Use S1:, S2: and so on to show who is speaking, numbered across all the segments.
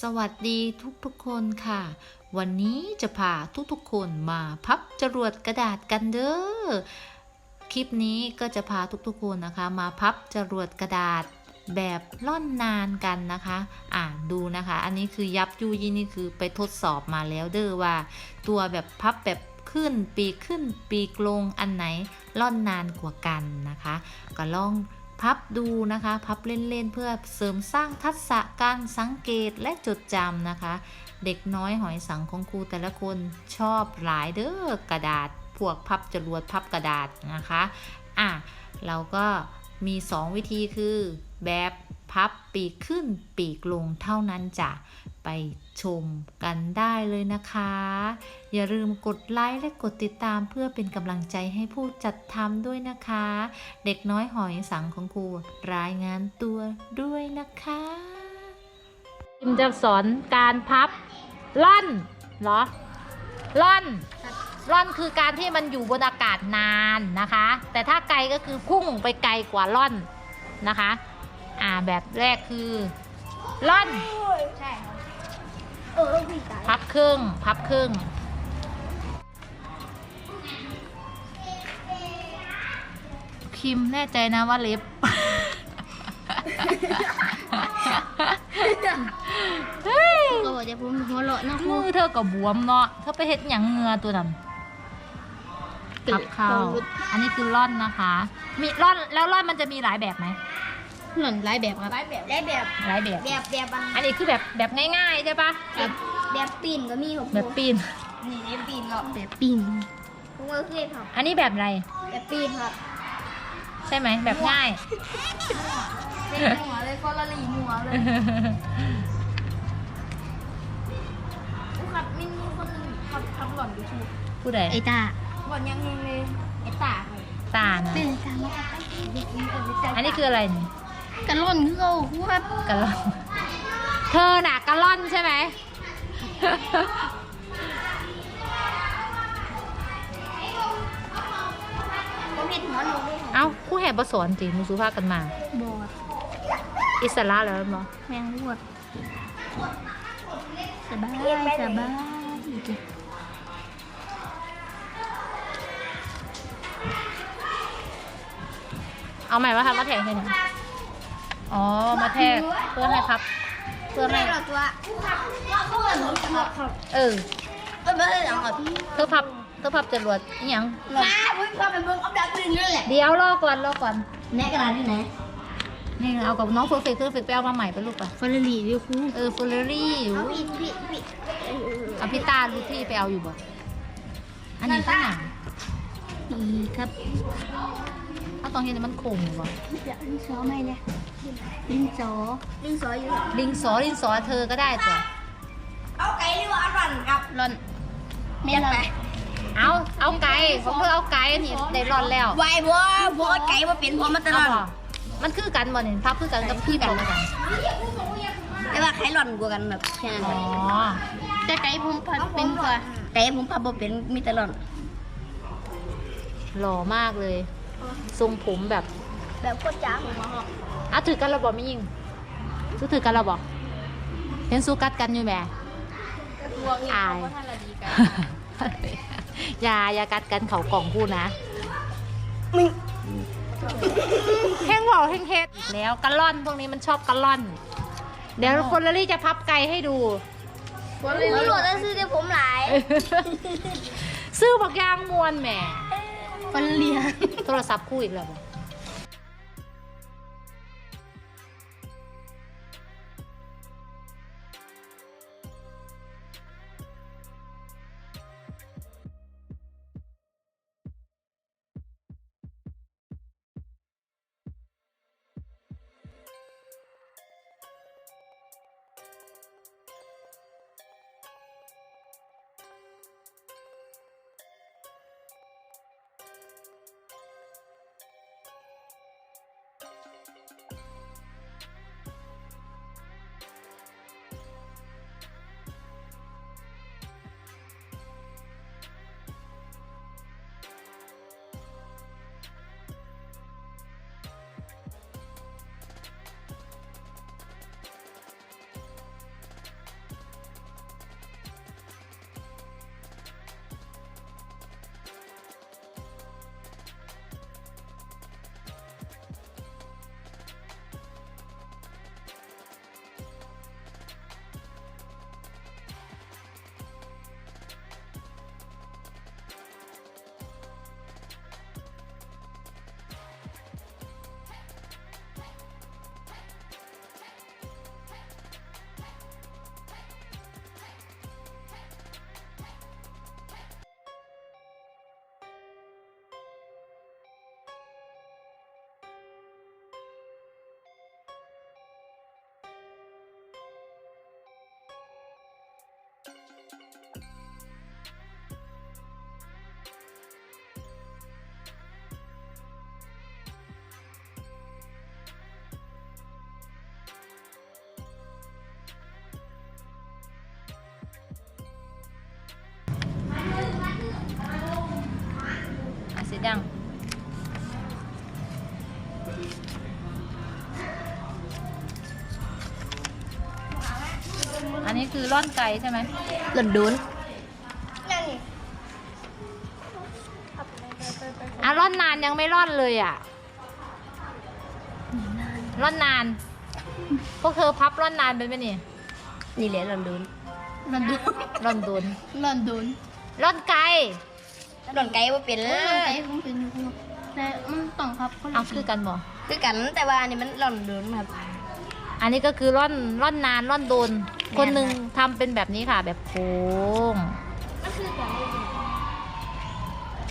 S1: สวัสดีทุกๆคนค่ะ วันนี้จะพาทุกๆคนมาพับจรวดกระดาษกันเด้อคลิปนี้ก็จะพาทุกๆคนนะคะ มาพับจรวดกระดาษแบบล่อนนานกันนะคะ อ่าดูนะคะ อันนี้คือยับยูยี่นี่คือไปทดสอบมาแล้วเด้อว่า ตัวแบบพับแบบขึ้นปีขึ้นปีกลงอันไหนล่อนนานกว่ากันนะคะ ก็ลอง พับดูนะคะ พับเล่นๆเพื่อเสริมสร้างทักษะการสังเกตและจดจำนะคะ เด็กน้อยหอยสังของครูแต่ละคนชอบหลายเด้อกระดาษ พวกพับจรวดพับกระดาษนะคะอะเราก็มี 2 วิธีคือแบบพับปีกขึ้นปีกลงเท่านั้นจ้ะไป ชมกันได้เลยนะคะ อย่าลืมกดไลค์และกดติดตามเพื่อเป็นกำลังใจให้ผู้จัดทำด้วยนะคะ เด็กน้อยหอยสังของครูรายงานตัวด้วยนะคะพิมจะสอนการพับล่อนเหรอล่อนล่อนคือการที่มันอยู่บนอากาศนานนะคะ แต่ถ้าไกลก็คือพุ่งไปไกลกว่าล่อนนะคะ อ่าแบบแรกคือล่อน
S2: ใช่ เออพี่ตาย
S1: พับครึ่ง พับครึ่ง คิมแน่ใจนะว่าเล็บเฮ้ย
S2: ก็บอกจะพูดหัวเราะนะครู
S1: มือเธอก็บวมเนาะ เธอไปเฮ็ดหยังเหงือตัวนั้นพับเข้า อันนี้คือร่อนนะคะ มีร่อนแล้วร่อนมันจะมีหลายแบบไหม
S2: หล่นหลายแบบครับหลายแบบหลายแบบ
S1: หลายแบบ
S2: แบบแบบบาง
S1: อันนี้คือแบบแบบง่ายๆใช่ปะ
S2: แบบแบบปีนก็มีครับ
S1: แบบปีน
S2: นี่แบบปีนครับแบบปีนผมก็เคยครับ
S1: อันนี้แบบอะไร
S2: แบบปีนครับ
S1: ใช่ไหมแบบง่าย
S2: เล่นหัวเลยก็ละหลีหัวเลยครับมีมีคนหนึงขับขับหล่อนอยู่ชู
S1: ผู้ใด
S2: ไอตาหล่อนยังงงเลยไอตาครับ
S1: ตานะ
S2: เป็นตามา
S1: อันนี้คืออะไรนี่
S2: กันหล่อนคือเขาครับ
S1: กะล่อน เธอน่ะกะล่อนใช่ไหม
S2: ผมเห็นหัวหนูด้วย
S1: เอ้าผู้แห่บสอนจีมูสุภาพกันมา
S2: บอด
S1: อิสระแล้วมั้ง
S2: แมงรวดสบายสบาย
S1: เอาใหม่ว่าทำมาแทงให้หน่ อ๋อ มาแทงเพื่อให้พับ เพื่อให้
S2: หรอกตัวเขาเหมือนผมครับครับ
S1: เออ
S2: เออไม่ได้หรอกครับพี่
S1: เธอพับเธอพับจรวดอหยัง
S2: มาผมพาไปเบิ่งอัปเดตตื่นนั่นแหละ
S1: เดี๋ยวรอก่อนรอก่อน
S2: แน่กระดาษที่ไหน
S1: นี่เอากับน้องเฟอร์เฟกเฟอร์เฟกต์ไปเอามาใหม่ไปลูกไป
S2: ฟอร์รี่ด้วยครู
S1: เออฟลเลอรี่อยู่
S2: เอาพี่พี่พี่
S1: เอาพี่ตาลูที่ไปเอาอยู่บ่อันนี้ข้างหนัง
S2: นี่ครับ
S1: ถ้าตอนเห็นมันคงอยู่บ่
S2: เดี๋ยวลิงซอไม่เลยลิงซอลิงซออยู่
S1: ลิงสอลิงสอเธอก็ได้ตัว
S2: เอาไก่หรือว่าร่อนครับร่อนไม่ร่อน
S1: เอาเอาไก่ของเธอเอาไก่นี่ได้รอนแล้ว
S2: วายบัวบัวไก่มาเป็นพอมาตล
S1: เอา
S2: อด
S1: บ่มันคือกันบ่เนี่ยพับคือกันกับพี่กันแล้วกัน
S2: แต่ว่าไก่ร่อนกว่ากันแบบแค่นั้น
S1: อ๋อ
S2: แต่ไก่ผมพัดเป็นกว่าไก่ผมพัดบ่เป็นมีแต่ร่อน
S1: หล่อมากเลย ทรงผมแบบ
S2: แบบโคตรจ้าผมมาหอก
S1: อะถือกันเราบอกไม่ยิงสู้ถือกันเราบอกเห็นสู้กัดกันอยู่แหม่
S2: พวกนี้
S1: อาย
S2: เขาท่านละดีกัน
S1: อย่าอย่ากัดกันเขากล่องพูดนะ
S2: มึง
S1: แห้งบอกแห้งเฮ็ดอีกแล้วกะล่อนพวกนี้มันชอบกะล่อน เดี๋ยวคนละลี่จะพับไก่ให้ดู
S2: ผมไม่รู้จะซื้อแต่ผมหลาย
S1: ซื้อบอกยางมวนแหม
S2: คนเลีย
S1: โทรศัพท์คู่อีกแล้วบ่ え? คือร่อนไก่ใช่ไหม
S2: หล่นดูน
S1: อะร่อนนานยังไม่ร่อนเลยอะร่อนนานพวกเธอพับร่อนนานเป็นไหมนี่
S2: นี่แหละหล่นดูนหล่นดูน
S1: ร่อนดุน
S2: หล่นดูน
S1: ร่อนไก่
S2: หล่นไก่ว่าเป็นเล
S3: เออไก่
S2: ย
S3: ผมเป็นอยู่แต่มันต้องครับคนละ
S1: เอาคือกันบ่
S2: คือกันแต่ว่าอันนี้มันหล่นดูนครับ
S1: อันนี้ก็คือร่อนร่อนนานร่อนโดน คนหนึ่งทำเป็นแบบนี้ค่ะ แบบโค้ง
S3: มันคือกัน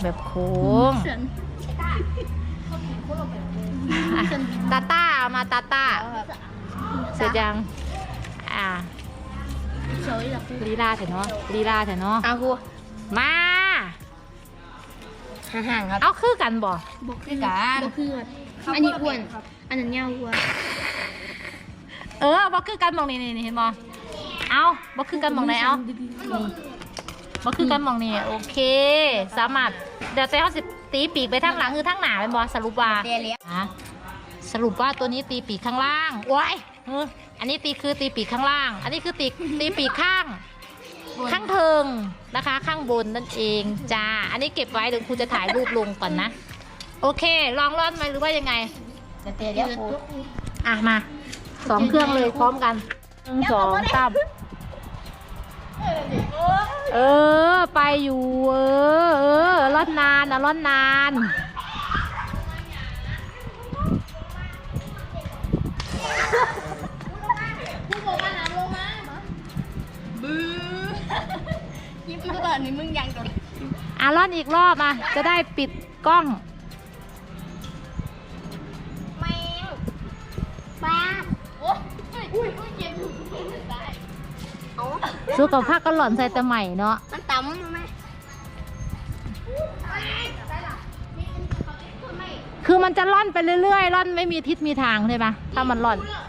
S1: แบบโค้ง
S3: เสือน
S1: อะตาต้าเอามาตาต้า
S2: เอาครับ
S1: เสร็จยัง อ่า
S3: เฉยหรอก
S1: ลีลาเถอะเนาะลีลาเถอะเนาะ
S2: เอาครู
S1: มา
S2: ห่างๆครับ
S1: เอาคือกันบ่
S3: บก
S2: คือกัน
S3: บกคืออันนี้อ้วน อันนั้นยาวอ้วน
S1: เออบ่คือกันมองนี่นี่เห็นบ่ เอาบ่คือกันมองไหนเอาบ่คือกันมองนี่โอเค สามารถเดี๋ยวแต่เขาสิตีปีกไปทางหลังคือทางหน้าเป็นบ่สรุปว่า
S2: เดียเลี้ยง
S1: ฮะสรุปว่าตัวนี้ตีปีกข้างล่างว้ายเอออันนี้ตีคือตีปีกข้างล่าง อันนี้คือตีตีปีกข้าง ข้างเทิงนะคะ ข้างบนนั่นเองจ้า อันนี้เก็บไว้เดี๋ยวครูจะถ่ายรูปลงก่อนนะ โอเค ลองร่อนไหมหรือว่ายังไง
S2: เดี๋ยวเดียเลี้ยงครู
S1: อะมาสองเครื่องเลยพร้อมกันหนึ่งสองสาม เออ ไปอยู่ เออ เออร่อนนานนะร่อนนาน
S2: ยิ้มมาตอนนี้มึงยังโดน
S1: อะร่อนอีกรอบอะจะได้ปิดกล้อง สู้กับผ้าก็หล่อนใส่แต่ใหม่เนาะ
S2: มันต่ำไหม
S1: คือมันจะร่อนไปเรื่อยๆร่อนไม่มีทิศมีทางใช่ปะถ้ามันร่อน
S2: เ